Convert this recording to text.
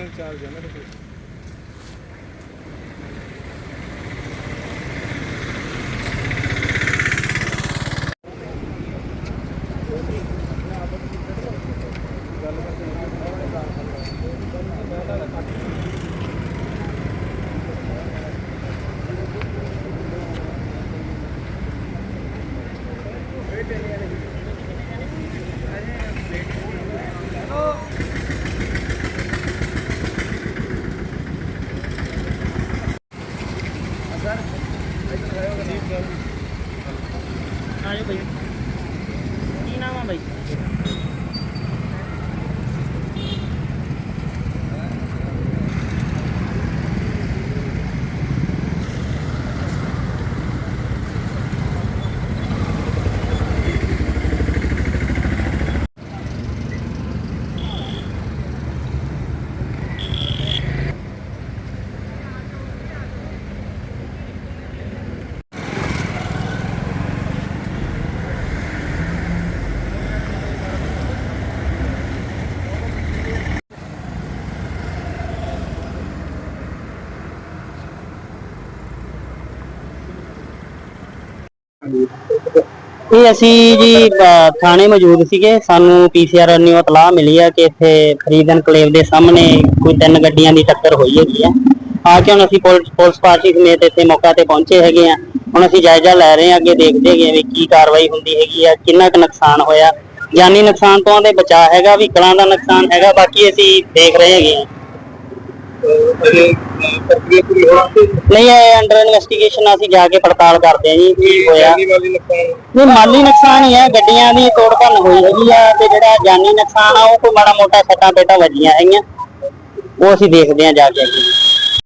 Additional charge ਹੈ ਨਾ ਇਹਦੇ ਤੇ। ਆਜੋ ਬਈ ਕੀ ਨਾਮ ਆ ਬਈ ਇਹ ਅਸੀਂ ਜੀ ਅ, ਥਾਣੇ ਮੌਜੂਦ ਸੀਗੇ। ਸਾਨੂੰ ਪੀਸੀਆਰ ਨਿਊ ਇਤਲਾਹ ਮਿਲੀ ਆ ਕਿ ਇੱਥੇ ਫਰੀਦ ਐਨਕਲੇਵ ਦੇ ਸਾਹਮਣੇ ਕੋਈ ਤਿੰਨ ਗੱਡੀਆਂ ਦੀ ਟੱਕਰ ਹੋਈ ਹੈਗੀ ਆ। ਆ ਕੇ ਹੁਣ ਅਸੀਂ ਪੁਲਿਸ ਪੁਲਿਸ ਪਾਰਟੀ ਸਮੇਤ ਇੱਥੇ ਮੌਕਾ ਤੇ ਪਹੁੰਚੇ ਹੈਗੇ ਆ। ਹੁਣ ਅਸੀਂ ਜਾਇਜ਼ਾ ਲੈ ਰਹੇ ਹਾਂ ਅੱਗੇ ਦੇਖਦੇ ਹੈਗੇ ਆ ਵੀ ਕੀ ਕਾਰਵਾਈ ਹੁੰਦੀ ਹੈਗੀ ਆ ਕਿੰਨਾ ਕੁ ਨੁਕਸਾਨ ਹੋਇਆ। ਜਾਨੀ ਨੁਕਸਾਨ ਤੋਂ ਦੇ ਬਚਾ ਹੈਗਾ ਵੀ ਕਲਾਂ ਦਾ ਨੁਕਸਾਨ ਹੈਗਾ ਬਾਕੀ ਅਸੀਂ ਦੇਖ ਰਹੇ ਹੈਗੇ ਆ। ਪ੍ਰਕਿਰਿਆ ਪੂਰੀ ਹੋਣ ਤੇ ਨਹੀਂ ਇਹ ਅੰਡਰ ਇਨਵੈਸਟੀਗੇਸ਼ਨ ਅਸੀਂ ਜਾ ਕੇ ਪੜਤਾਲ ਕਰਦੇ ਹਾਂ ਜੀ ਕੀ ਹੋਇਆ। ਜਾਨੀ ਵਾਲੀ ਨੁਕਸਾਨ? ਇਹ ਮਾਲੀ ਨੁਕਸਾਨ ਹੀ ਹੈ ਗੱਡੀਆਂ ਦੀ ਤੋੜ ਭੰਨ ਹੋਈ ਹੈਗੀ ਆ ਤੇ ਜਿਹੜਾ ਜਾਨੀ ਨੁਕਸਾਨ ਆ ਉਹ ਕੋਈ ਮਾੜਾ ਮੋਟਾ ਸੱਟਾਂ ਪੇਟਾਂ ਵੱਜੀਆਂ ਹੈਗੀਆਂ। ਉਹ ਅਸੀਂ ਦੇਖਦੇ ਹਾਂ ਜਾ ਕੇ ਅੱਗੇ।